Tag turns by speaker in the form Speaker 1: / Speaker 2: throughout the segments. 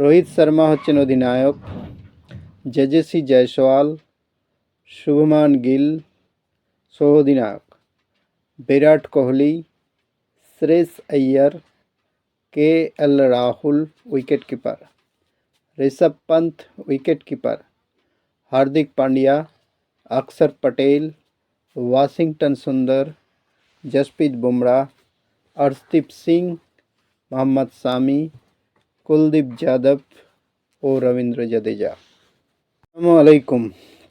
Speaker 1: রোহিত শর্মা হচ্ছেন অধিনায়ক জেজেসি জয়সওয়াল শুভমান গিল সহ অধিনায়ক Virat Kohli Shreyas Iyer K L Rahul wicket keeper Rishabh Pant wicket keeper Hardik Pandya Axar Patel Washington সুন্দর জসপ্রীত বুমরা অর্শদীপ সিং মোহাম্মদ সামি কুলদীপ যাদব ও রবীন্দ্র জাদেজা। আসসালামু আলাইকুম।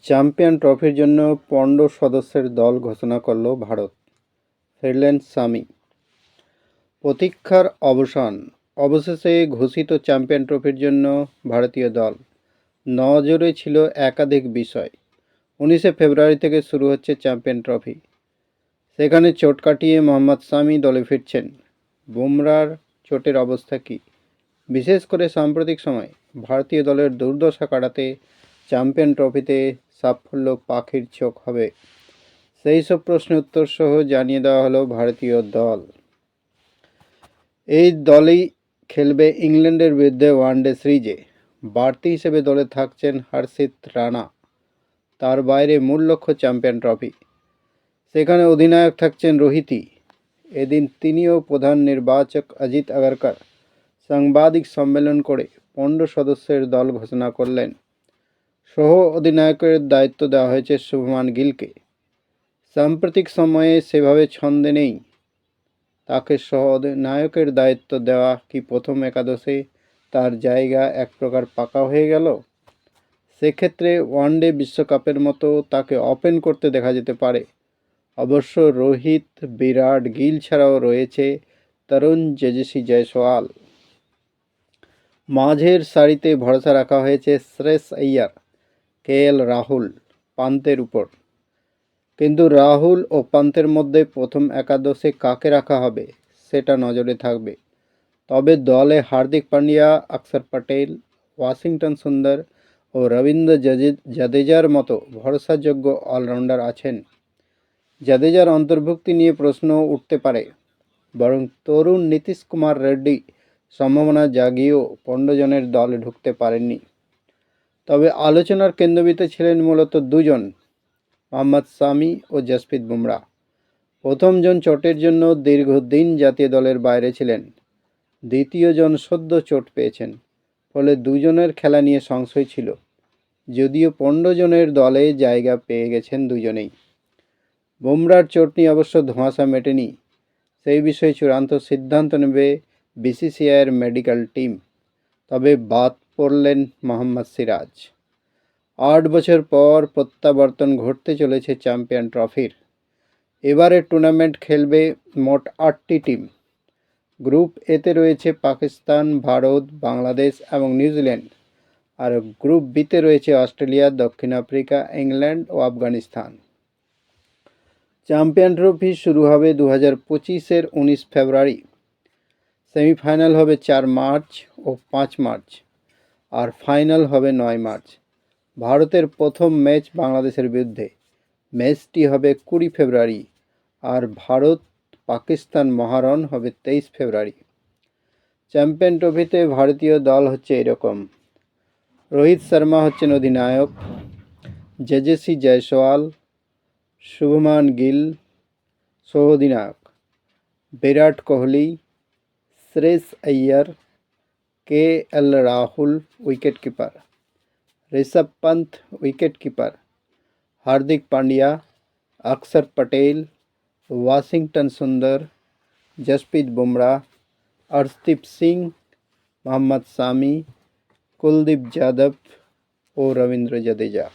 Speaker 1: চ্যাম্পিয়ন ট্রফির জন্য পনেরো সদস্যের দল ঘোষণা করল ভারত। ফিরলেন সামি প্রতীক্ষার অবসান। অবশেষে ঘোষিত চ্যাম্পিয়ন ট্রফির জন্য ভারতীয় দল। নজরে ছিল একাধিক বিষয়। উনিশে ফেব্রুয়ারি থেকে শুরু হচ্ছে চ্যাম্পিয়ন ট্রফি। সেখানে চোট কাটিয়ে মোহাম্মদ সামি দলে ফিরছেন। বুমরার চোটের অবস্থা কী? বিশেষ করে সাম্প্রতিক সময় ভারতীয় দলের দুর্দশা কাটাতে চ্যাম্পিয়ন ট্রফিতে সাফল্য পাখির চোখ হবে। সেই সব প্রশ্নের উত্তর সহ জানিয়ে দেওয়া হলো ভারতীয় দল। এই দলই খেলবে ইংল্যান্ডের বিরুদ্ধে ওয়ানডে সিরিজে। বাড়তি হিসেবে দলে থাকছেন হর্ষিত রানা। তার বাইরে মূল লক্ষ্য চ্যাম্পিয়ন ট্রফি। সেখানে অধিনায়ক থাকছেন রোহিতই এদিন তিনিও প্রধান নির্বাচক অজিত আগরকর। সাংবাদিক সম্মেলন করে পনেরো সদস্যের দল ঘোষণা করলেন। সহ অধিনায়কের দায়িত্ব দেওয়া হয়েছে শুভমান গিলকে। সাম্প্রতিক সময়ে সেভাবে ছন্দে নেই। তাকে সহ অধিনায়কের দায়িত্ব দেওয়া কি প্রথম একাদশে তার জায়গা এক প্রকার পাকা হয়ে গেল? সেক্ষেত্রে ওয়ানডে বিশ্বকাপের মতো তাকে ওপেন করতে দেখা যেতে পারে। অবশ্য রোহিত, বিরাট, গিল ছাড়াও রয়েছে তরুণ জেজেসি জয়সওয়াল। মাঝের সারিতে ভরসা রাখা হয়েছে শ্রেয়স আইয়ার কে এল রাহুল, পান্তের উপর। কিন্তু রাহুল ও পান্তের মধ্যে প্রথম একাদশে কাকে রাখা হবে সেটা নজরে থাকবে। তবে দলে হার্দিক পান্ডিয়া অক্ষর পটেল, ওয়াশিংটন সুন্দর ও রবীন্দ্র জাদেজার মতো ভরসাযোগ্য অলরাউন্ডার আছেন। জাদেজার অন্তর্ভুক্তি নিয়ে প্রশ্ন উঠতে পারে, বরং তরুণ নীতিশ কুমার রেড্ডি সম্ভাবনা জাগিয়েও পনেরো জনের দলে ঢুকতে পারেননি। তবে আলোচনার কেন্দ্রবিন্দুতে ছিলেন মূলত দুজন, মোহাম্মদ সামি ও জসপ্রীত বুমরা। প্রথমজন চোটের জন্য দীর্ঘদিন জাতীয় দলের বাইরে ছিলেন। দ্বিতীয়জন সদ্য চোট পেয়েছেন, ফলে দুজনের খেলা নিয়ে সংশয় ছিল। যদিও পনেরো জনের দলে জায়গা পেয়ে গেছেন দুজনেই। বুমরার চোট নিয়ে অবশ্য ধোঁয়াশা মেটেনি। সেই বিষয়ে চূড়ান্ত সিদ্ধান্ত নেবে বিসিসিআইয়ের মেডিকেল টিম। তবে বাদ পড়লেন মোহাম্মদ সিরাজ। আট বছর পর প্রত্যাবর্তন ঘটতে চলেছে চ্যাম্পিয়ন ট্রফির। এবারের টুর্নামেন্ট খেলবে মোট আটটি টিম। গ্রুপ এতে রয়েছে পাকিস্তান, ভারত, বাংলাদেশ এবং নিউজিল্যান্ড। আর গ্রুপ বিতে রয়েছে অস্ট্রেলিয়া, দক্ষিণ আফ্রিকা, ইংল্যান্ড ও আফগানিস্তান। চ্যাম্পিয়ন ট্রফি শুরু হবে দু হাজার পঁচিশের উনিশ ফেব্রুয়ারি। সেমিফাইনাল হবে চার মার্চ ও পাঁচ মার্চ, আর ফাইনাল হবে নয় মার্চ। ভারতের প্রথম ম্যাচ বাংলাদেশের বিরুদ্ধে। ম্যাচটি হবে কুড়ি ফেব্রুয়ারি, আর ভারত পাকিস্তান মহারণ হবে তেইশ ফেব্রুয়ারি। চ্যাম্পিয়ন ট্রফিতে ভারতীয় দল হচ্ছে এরকম। রোহিত শর্মা হচ্ছেন অধিনায়ক, জেজেসি জয়সওয়াল, শুভমান গিল সহ অধিনায়ক Virat Kohli Shreyas Iyer K L Rahul wicket keeper Rishabh Pant wicket keeper Hardik Pandya Axar Patel Washington সুন্দর জসপ্রীত বুমরা অর্শদীপ সিং মোহাম্মদ সামি কুলদীপ যাদব ও রবীন্দ্র জাদেজা